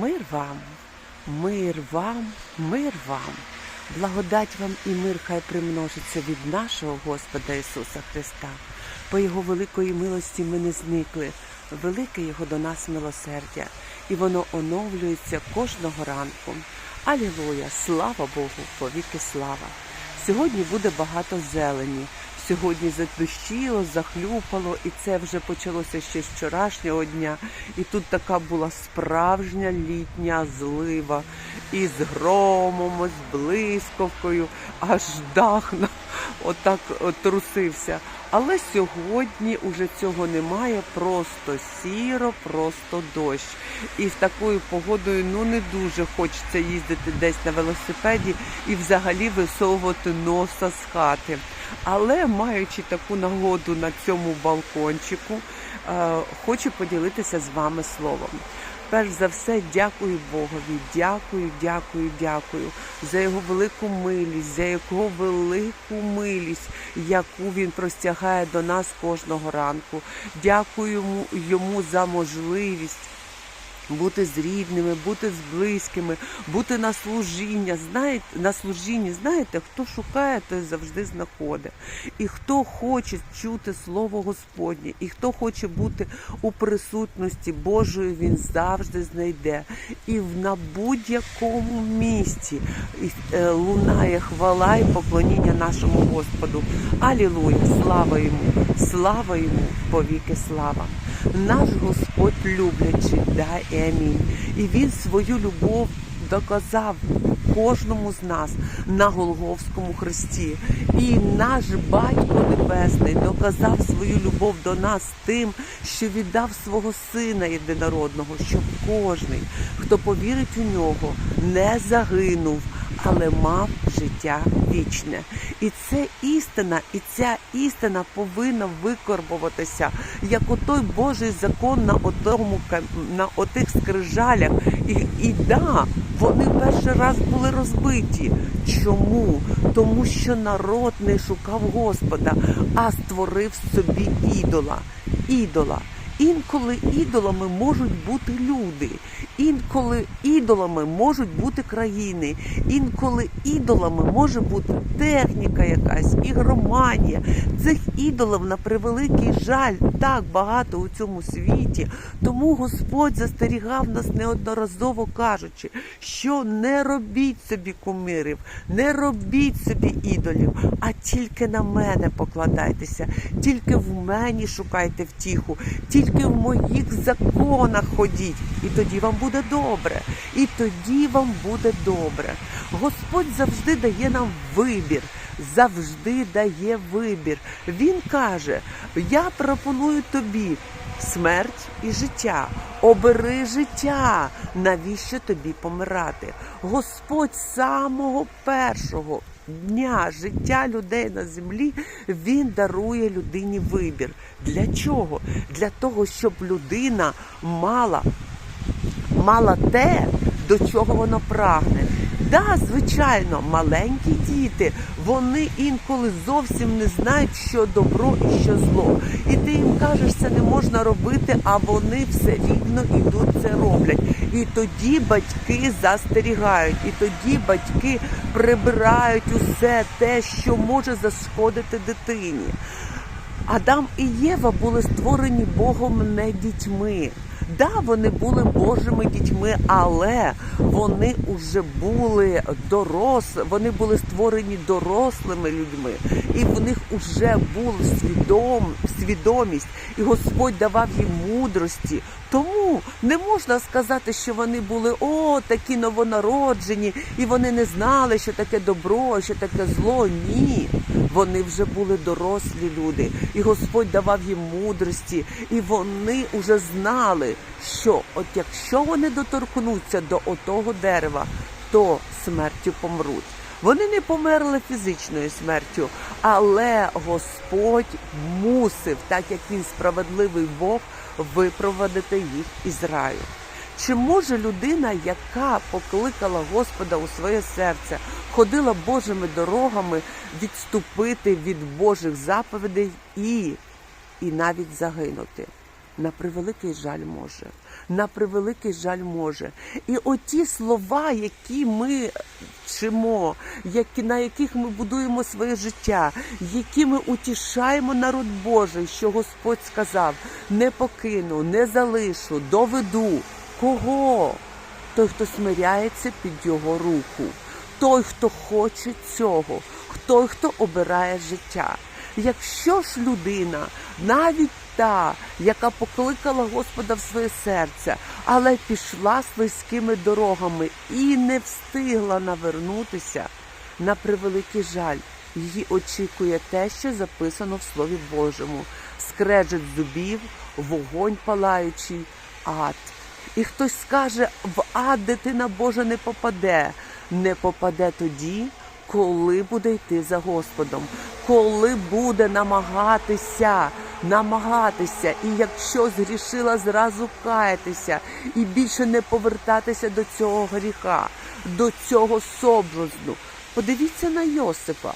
Мир вам, мир вам, мир вам. Благодать вам і мир хай примножиться від нашого Господа Ісуса Христа. По Його великої милості ми не зникли. Велике Його до нас милосердя, і воно оновлюється кожного ранку. Алілуя! Слава Богу! Повіки слава! Сьогодні буде багато зелені. Сьогодні задощило, захлюпало, і це вже почалося ще з вчорашнього дня. І тут така була справжня літня злива. І з громом, з блискавкою, аж дах отак трусився. Але сьогодні уже цього немає, просто сіро, просто дощ. І з такою погодою ну не дуже хочеться їздити десь на велосипеді і взагалі висовувати носа з хати. Але маючи таку нагоду на цьому балкончику, е, хочу поділитися з вами словом. Перш за все, дякую Богові, дякую, дякую, дякую за його велику милість, за його велику милість, яку він простягає до нас кожного ранку. Дякую йому, йому за можливість. Бути з рідними, бути з близькими, бути на служіння. Знаєте, на служінні, знаєте, хто шукає, той завжди знаходить. І хто хоче чути слово Господнє, і хто хоче бути у присутності Божої, він завжди знайде. І на будь-якому місці е, лунає хвала і поклоніння нашому Господу. Алілуя! Слава йому! Слава йому! Повіки слава! Наш Господь люблячий, да і амінь. І Він свою любов доказав кожному з нас на Голговському хресті. І наш Батько Небесний доказав свою любов до нас тим, що віддав свого Сина єдинородного, щоб кожний, хто повірить у нього, не загинув, але мав життя вічне. І це істина, і ця істина повинна викорбуватися, як отой Божий закон на отому на отих скрижалях. І, і да, вони перший раз були розбиті. Чому? Тому що народ не шукав Господа, а створив собі ідола. Ідола. Інколи ідолами можуть бути люди, інколи ідолами можуть бути країни, інколи ідолами може бути техніка якась, ігроманія. Цих ідолів на превеликий жаль так багато у цьому світі. Тому Господь застерігав нас неодноразово кажучи, що не робіть собі кумирів, не робіть собі ідолів, а тільки на мене покладайтеся, тільки в мені шукайте втіху, тільки в моїх законах ходіть, і тоді вам буде добре. І тоді вам буде добре. Господь завжди дає нам вибір. Завжди дає вибір. Він каже: Я пропоную тобі смерть і життя. Обери життя. Навіщо тобі помирати? Господь самого першого дня життя людей на землі він дарує людині вибір. Для чого? Для того, щоб людина мала мала те, до чого воно прагне. Да, звичайно, маленькі діти, вони інколи зовсім не знають, що добро і що зло. І ти їм кажеш, це не можна робити, а вони все рівно ідуть це роблять. І тоді батьки застерігають, і тоді батьки прибирають усе те, що може зашкодити дитині. Адам і Єва були створені Богом не дітьми. Да, вони були Божими дітьми, але вони вже були дорос, вони були створені дорослими людьми, і в них вже була свідом, свідомість, і Господь давав їм мудрості. Тому не можна сказати, що вони були о такі новонароджені, і вони не знали, що таке добро, що таке зло. Ні. Вони вже були дорослі люди, і Господь давав їм мудрості, і вони вже знали, що от якщо вони доторкнуться до отого дерева, то смертю помруть. Вони не померли фізичною смертю, але Господь мусив, так як він справедливий Бог, випровадити їх із раю. Чи може людина, яка покликала Господа у своє серце, ходила Божими дорогами, відступити від Божих заповідей і, і навіть загинути? На превеликий жаль може. На превеликий жаль може. І оті слова, які ми вчимо, які, на яких ми будуємо своє життя, які ми утішаємо народ Божий, що Господь сказав: не покину, не залишу, доведу. Кого? Той, хто смиряється під його руку, той, хто хоче цього, той, хто обирає життя. Якщо ж людина, навіть та, яка покликала Господа в своє серце, але пішла слизькими дорогами і не встигла навернутися, на превеликий жаль, її очікує те, що записано в Слові Божому: скрежет зубів, вогонь палаючий, ад. І хтось скаже, в ад дитина Божа не попаде. Не попаде тоді, коли буде йти за Господом, коли буде намагатися, намагатися, і якщо згрішила, зразу каятися і більше не повертатися до цього гріха, до цього соблазну. Подивіться на Йосипа,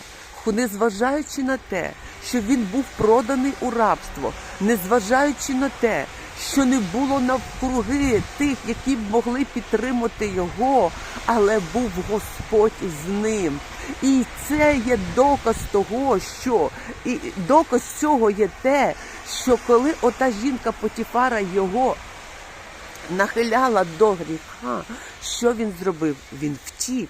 незважаючи на те, що він був проданий у рабство, незважаючи на те, що не було навкруги тих, які б могли підтримати його, але був Господь з ним. І це є доказ того, що і доказ цього є те, що коли ота жінка Потіфара його нахиляла до гріха, що він зробив? Він втік.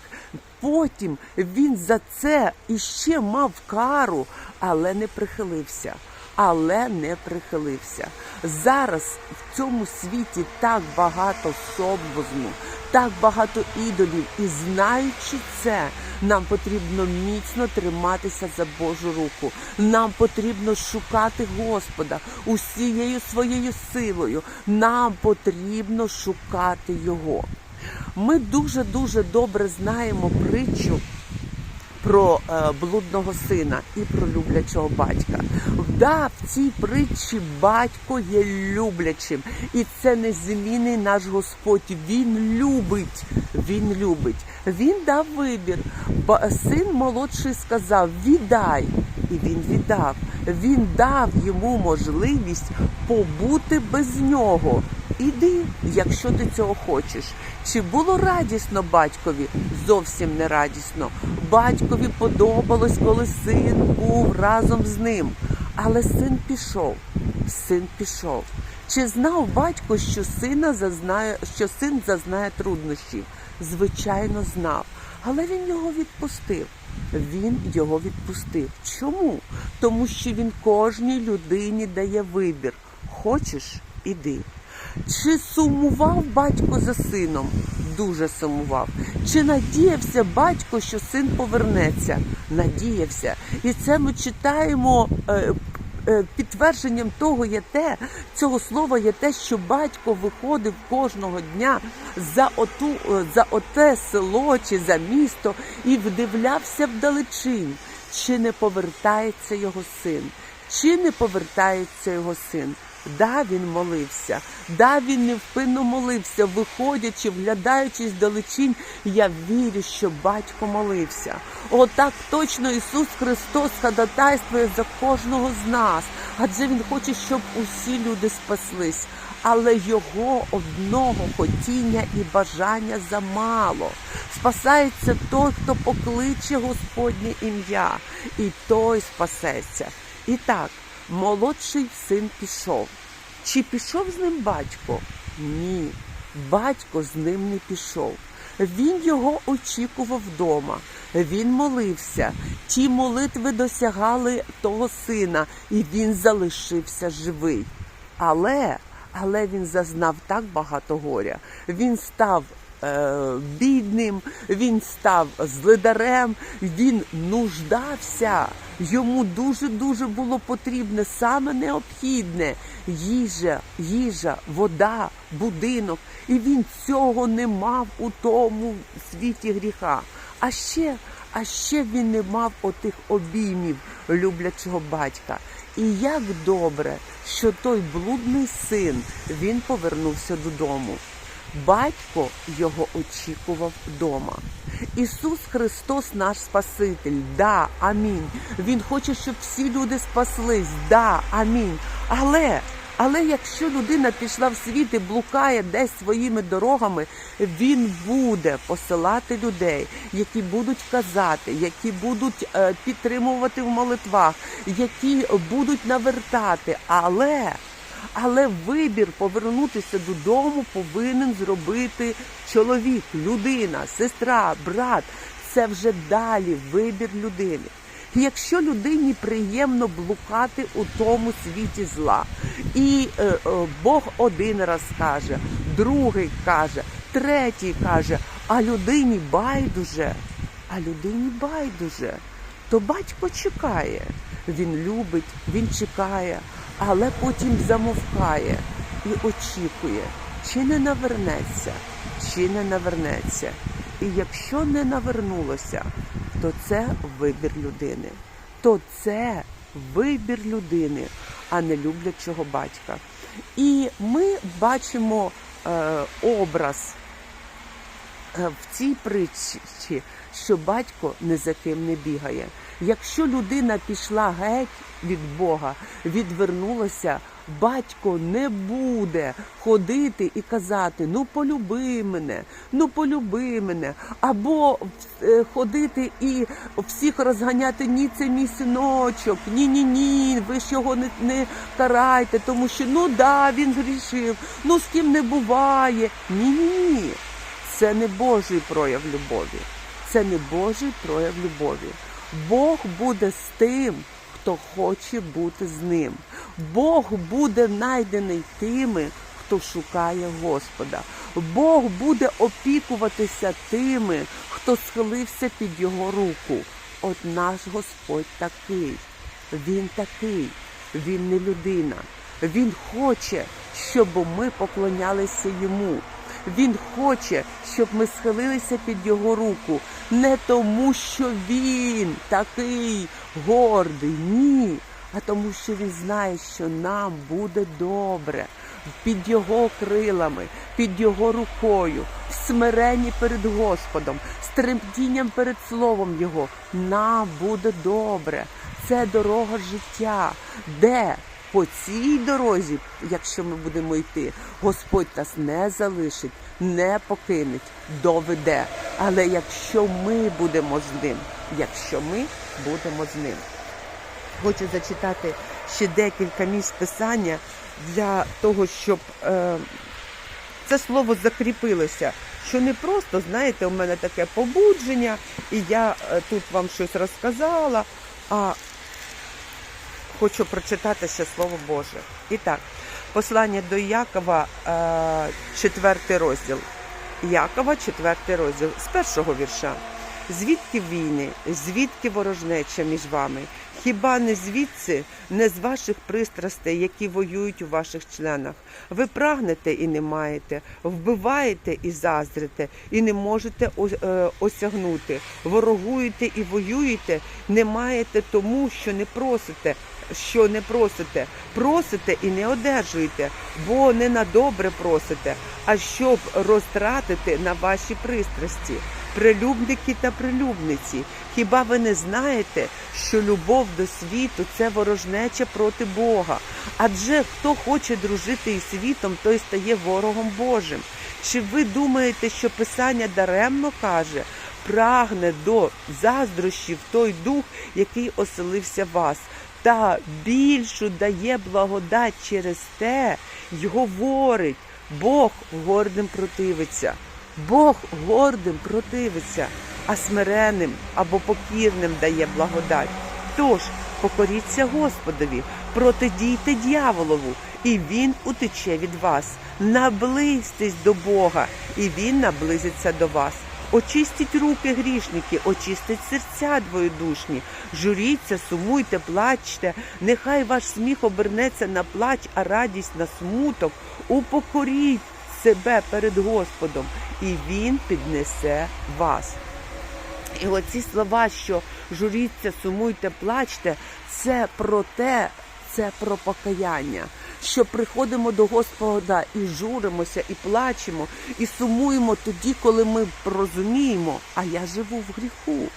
Потім він за це іще мав кару, але не прихилився. Але не прихилився. Зараз в цьому світі так багато соблазну, так багато ідолів, і знаючи це, нам потрібно міцно триматися за Божу руку. Нам потрібно шукати Господа усією своєю силою. Нам потрібно шукати Його. Ми дуже дуже добре знаємо притчу про е, блудного сина і про люблячого батька. Да, в цій притчі батько є люблячим, і це незмінний наш Господь. Він любить, він любить. Він дав вибір. Син молодший сказав: віддай, і він віддав. Він дав йому можливість побути без нього. Іди, якщо ти цього хочеш. Чи було радісно батькові? Зовсім не радісно. Батькові подобалось, коли син був разом з ним. Але син пішов. Син пішов. Чи знав батько, що сина зазнає, що син зазнає труднощів? Звичайно, знав. Але він його відпустив. Він його відпустив. Чому? Тому що він кожній людині дає вибір. Хочеш, іди. Чи сумував батько за сином? Дуже сумував. Чи надіявся батько, що син повернеться? Надіявся. І це ми читаємо. Е, е, Підтвердженням того є те, цього слова є те, що батько виходив кожного дня за оту, е, за оте село чи за місто і вдивлявся вдалечінь, чи не повертається його син, чи не повертається його син. Да, він молився, да, він невпинно молився, виходячи, вглядаючись далечінь, я вірю, що батько молився. Отак точно Ісус Христос ходатайствує за кожного з нас, адже Він хоче, щоб усі люди спаслись. Але його одного хотіння і бажання замало. Спасається той, хто покличе Господнє ім'я, і той спасеться. І так, молодший син пішов. Чи пішов з ним батько? Ні, батько з ним не пішов. Він його очікував вдома. Він молився. Ті молитви досягали того сина, і він залишився живий. Але, але він зазнав так багато горя. Він став бідним, він став злидарем, він нуждався. Йому дуже-дуже було потрібне саме необхідне їжа, їжа, вода, будинок. І він цього не мав у тому світі гріха. А ще, а ще він не мав отих обіймів люблячого батька. І як добре, що той блудний син він повернувся додому. Батько його очікував вдома. Ісус Христос наш Спаситель, да, амінь. Він хоче, щоб всі люди спаслись, да, амінь. Але, Але якщо людина пішла в світ і блукає десь своїми дорогами, він буде посилати людей, які будуть казати, які будуть е, підтримувати в молитвах, які будуть навертати. Але але вибір повернутися додому повинен зробити чоловік, людина, сестра, брат. Це вже далі вибір людини. Якщо людині приємно блукати у тому світі зла, і е, е, Бог один раз каже, другий каже, третій каже, а людині байдуже, а людині байдуже, то батько чекає. Він любить, він чекає, але потім замовкає і очікує, чи не навернеться, чи не навернеться. І якщо не навернулося, то це вибір людини. То це вибір людини, а не люблячого батька. І ми бачимо е, образ е, в цій притчі, що батько не за ким не бігає. Якщо людина пішла геть від Бога, відвернулася, батько не буде ходити і казати: Ну полюби мене, ну полюби мене, або е, ходити і всіх розганяти ні, це мій синочок, ні, ні, ні, ви ж його не, не карайте, тому що ну да, він згрішив, ну з ким не буває. Ні, ні. Це не Божий прояв любові. Це не Божий прояв любові. Бог буде з тим, хто хоче бути з ним. Бог буде найдений тими, хто шукає Господа. Бог буде опікуватися тими, хто схилився під його руку. От наш Господь такий. Він такий, він не людина. Він хоче, щоб ми поклонялися йому. Він хоче, щоб ми схилилися під його руку, не тому, що він такий гордий, ні, а тому, що він знає, що нам буде добре під його крилами, під його рукою, в смиренні перед Господом, з тремтінням перед словом Його. Нам буде добре. Це дорога життя, де по цій дорозі, якщо ми будемо йти, Господь нас не залишить, не покинеть, доведе. Але якщо ми будемо з ним, якщо ми будемо з ним, хочу зачитати ще декілька місць писання для того, щоб е, це слово закріпилося. Що не просто, знаєте, у мене таке побудження, і я е, тут вам щось розказала, а хочу прочитати ще Слово Боже. І так, послання до Якова, е, четвертий розділ. Якова, четвертий розділ, з першого вірша. Звідки війни, звідки ворожнеча між вами? Хіба не звідси, не з ваших пристрастей, які воюють у ваших членах? Ви прагнете і не маєте, вбиваєте і заздрите, і не можете е, осягнути, ворогуєте і воюєте, не маєте тому, що не просите, що не просите, просите і не одержуєте, бо не на добре просите, а щоб розтратити на ваші пристрасті. Прилюбники та прилюбниці, хіба ви не знаєте, що любов до світу це ворожнеча проти Бога? Адже хто хоче дружити із світом, той стає ворогом Божим. Чи ви думаєте, що Писання даремно каже, прагне до заздрощів той дух, який оселився в вас? Та більшу дає благодать через те, й говорить, Бог гордим противиться. Бог гордим противиться, а смиренним або покірним дає благодать. Тож покоріться Господові, протидійте дьяволову, і він утече від вас. Наблизьтесь до Бога, і він наблизиться до вас. Очистіть руки грішники, очистить серця двоєдушні, журіться, сумуйте, плачте, нехай ваш сміх обернеться на плач, а радість на смуток. Упокоріть себе перед Господом, і Він піднесе вас. І оці слова, що журіться, сумуйте, плачте, це про те, це про покаяння. Що приходимо до Господа і журимося, і плачемо, і сумуємо тоді, коли ми розуміємо, а я живу в гріху.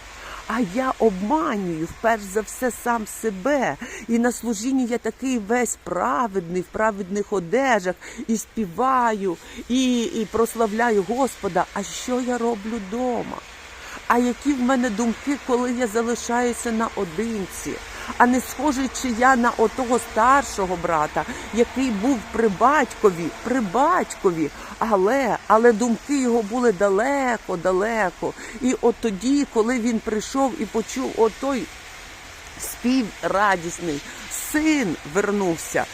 А я обманюю вперш за все сам себе. І на служінні я такий весь праведний, в праведних одежах, і співаю, і, і прославляю Господа. А що я роблю вдома? А які в мене думки, коли я залишаюся наодинці? А не схожий чи я на отого старшого брата, який був при батькові, при батькові, але, але думки його були далеко, далеко. І от тоді, коли він прийшов і почув отой спів радісний, син вернувся,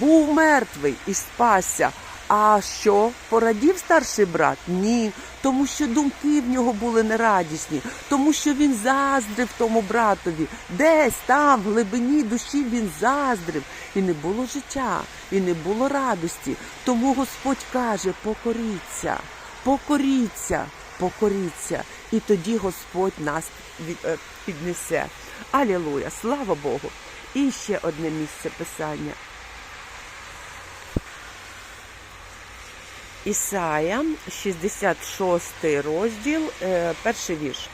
був мертвий і спасся. А що порадів старший брат? Ні, тому що думки в нього були нерадісні, тому що він заздрив тому братові. Десь там, в глибині душі, він заздрив, і не було життя, і не було радості. Тому Господь каже: покоріться, покоріться, покоріться, і тоді Господь нас е, піднесе. Алілуя, слава Богу! І ще одне місце писання. Ісая, 66 розділ, е, перший вірш.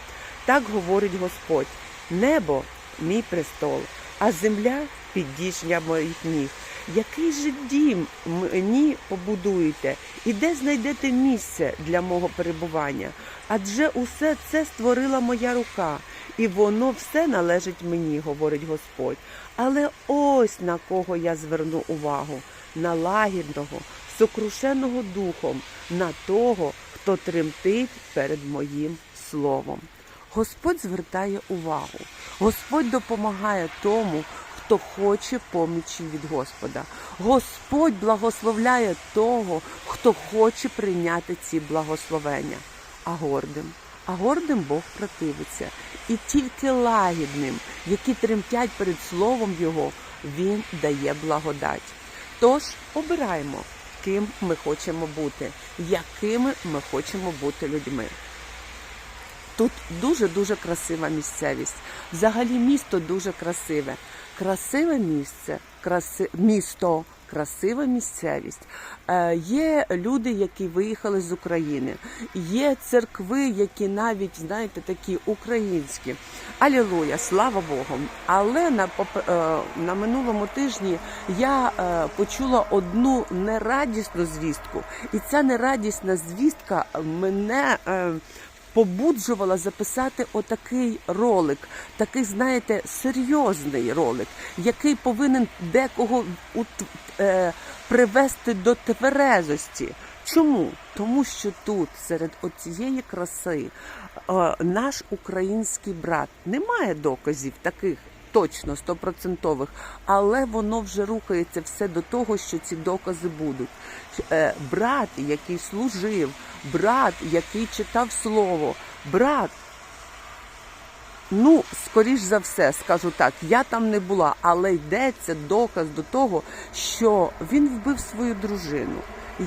Так говорить Господь: небо мій престол, а земля піддіжня моїх ніг. Який же дім мені побудуєте, і де знайдете місце для мого перебування? Адже усе це створила моя рука, і воно все належить мені, говорить Господь. Але ось на кого я зверну увагу: на лагідного, сокрушеного духом, на того, хто тремтить перед моїм словом. Господь звертає увагу, Господь допомагає тому, хто хоче помічі від Господа. Господь благословляє того, хто хоче прийняти ці благословення. А гордим, а гордим Бог противиться. І тільки лагідним, які тремтять перед словом Його, Він дає благодать. Тож обираємо, ким ми хочемо бути, якими ми хочемо бути людьми. Тут дуже-дуже красива місцевість. Взагалі місто дуже красиве. Красиве місце, краси... місто, красива місцевість. Е, є люди, які виїхали з України. Є церкви, які навіть, знаєте, такі українські. Алілуя, слава Богу. Але на, е, на минулому тижні я е, почула одну нерадісну звістку. І ця нерадісна звістка мене. Побуджувала записати отакий ролик, такий, знаєте, серйозний ролик, який повинен декого е, привести до тверезості. Чому? Тому що тут, серед оцієї краси, е, наш український брат не має доказів таких. Точно стопроцентових, але воно вже рухається все до того, що ці докази будуть. Е, брат, який служив, брат, який читав слово, брат. Ну, скоріш за все, скажу так, я там не була, але йдеться доказ до того, що він вбив свою дружину.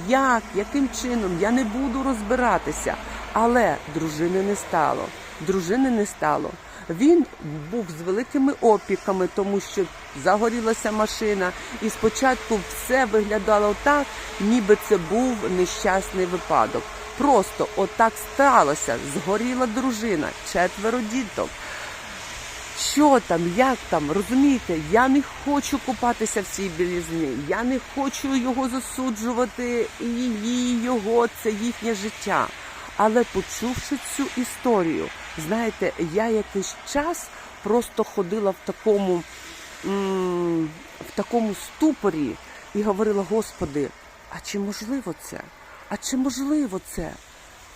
Як, яким чином, я не буду розбиратися, але дружини не стало. Дружини не стало. Він був з великими опіками, тому що загорілася машина, і спочатку все виглядало так, ніби це був нещасний випадок. Просто отак сталося. Згоріла дружина, четверо діток. Що там, як там, розумієте, я не хочу купатися в цій білізні, я не хочу його засуджувати, її, його, це їхнє життя. Але почувши цю історію, знаєте, я якийсь час просто ходила в такому, в такому ступорі і говорила: Господи, а чи можливо це? А чи можливо це?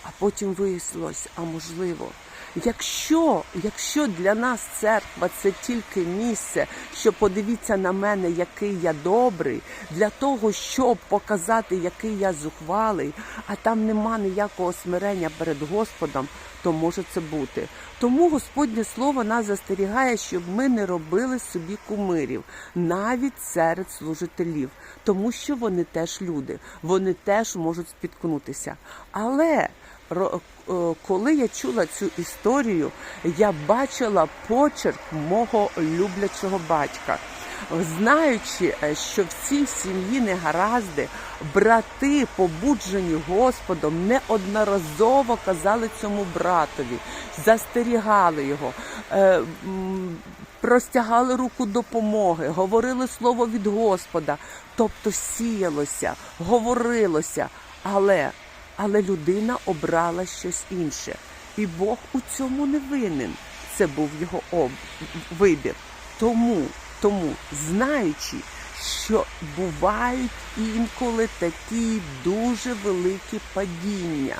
А потім вияснилось, а можливо. Якщо, якщо для нас церква це тільки місце, що подивіться на мене, який я добрий, для того, щоб показати, який я зухвалий, а там нема ніякого смирення перед Господом, то може це бути. Тому Господнє слово нас застерігає, щоб ми не робили собі кумирів, навіть серед служителів, тому що вони теж люди, вони теж можуть спіткнутися. Але коли я чула цю історію, я бачила почерк мого люблячого батька. знаючи, е, що в цій сім'ї негаразди, брати, побуджені Господом, неодноразово казали цьому братові, застерігали його. е, Простягали руку допомоги, говорили слово від Господа, тобто сіялося, говорилося, але, але людина обрала щось інше. І Бог у цьому не винен. Це був його об... вибір. Тому, тому, знаючи, що бувають інколи такі дуже великі падіння,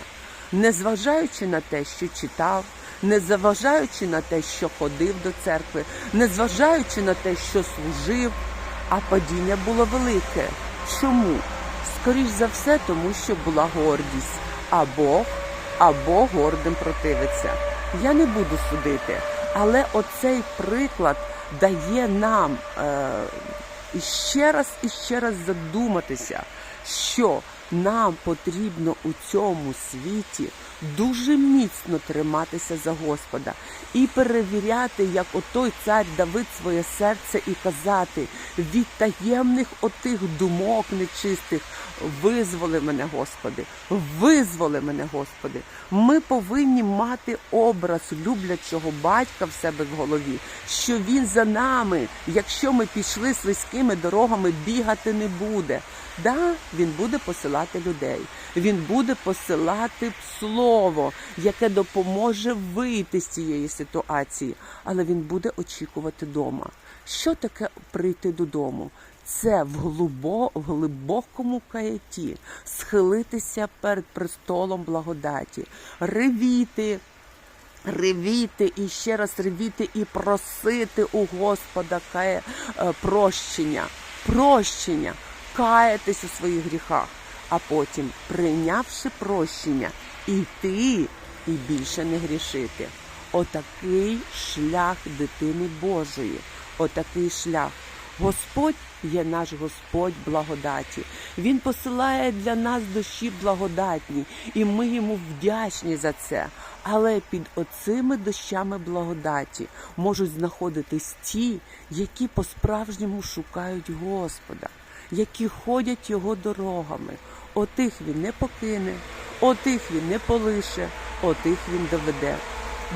незважаючи на те, що читав, незважаючи на те, що ходив до церкви, незважаючи на те, що служив, а падіння було велике. Чому? Скоріш за все, тому що була гордість, або або гордим противиться. Я не буду судити, але оцей приклад дає нам е, іще раз і ще раз задуматися, що нам потрібно у цьому світі дуже міцно триматися за Господа і перевіряти, як отой цар Давид своє серце, і казати від таємних отих думок нечистих. Визволи мене, Господи, визволи мене, Господи. Ми повинні мати образ люблячого батька в себе в голові, що він за нами, якщо ми пішли слизькими дорогами, бігати не буде. Да, він буде посилати людей. Він буде посилати слово, яке допоможе вийти з цієї ситуації, але він буде очікувати дома. Що таке прийти додому? Це в глибокому каяті схилитися перед престолом благодаті, ревіти, ревіти і ще раз ревіти і просити у Господа кає, е, прощення, прощення, каятись у своїх гріхах, а потім, прийнявши прощення, іти і більше не грішити. Отакий шлях дитини Божої, отакий шлях. Господь є наш Господь благодаті. Він посилає для нас дощі благодатні, і ми йому вдячні за це. Але під оцими дощами благодаті можуть знаходитись ті, які по-справжньому шукають Господа, які ходять його дорогами. Отих він не покине, отих він не полише, отих він доведе.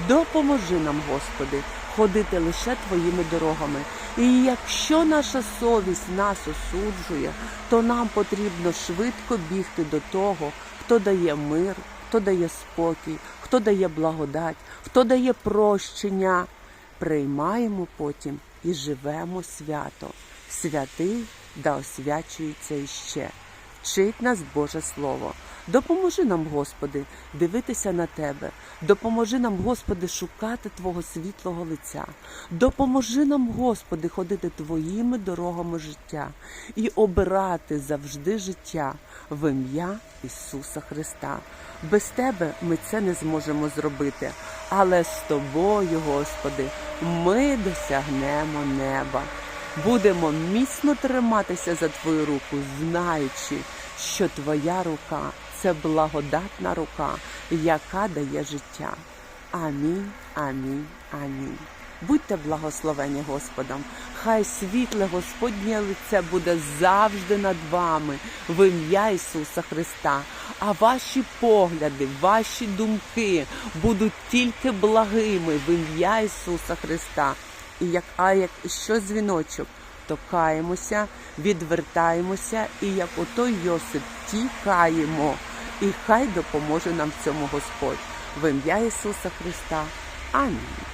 Допоможи нам, Господи, ходити лише Твоїми дорогами. І якщо наша совість нас осуджує, то нам потрібно швидко бігти до того, хто дає мир, хто дає спокій, хто дає благодать, хто дає прощення. Приймаємо потім і живемо свято. Святий да освячується іще. Вчить нас Боже Слово. Допоможи нам, Господи, дивитися на Тебе. Допоможи нам, Господи, шукати Твого світлого лиця. Допоможи нам, Господи, ходити Твоїми дорогами життя і обирати завжди життя в ім'я Ісуса Христа. Без Тебе ми це не зможемо зробити, але з Тобою, Господи, ми досягнемо неба. Будемо міцно триматися за Твою руку, знаючи, що Твоя рука це благодатна рука, яка дає життя. Амінь, амінь, амінь. Будьте благословені Господом, хай світле Господнє лице буде завжди над вами в ім'я Ісуса Христа. А ваші погляди, ваші думки будуть тільки благими в ім'я Ісуса Христа. І як а як що дзвіночок, то каємося, відвертаємося, і як отой Йосип тікаємо. І хай допоможе нам в цьому Господь в ім'я Ісуса Христа. Амінь.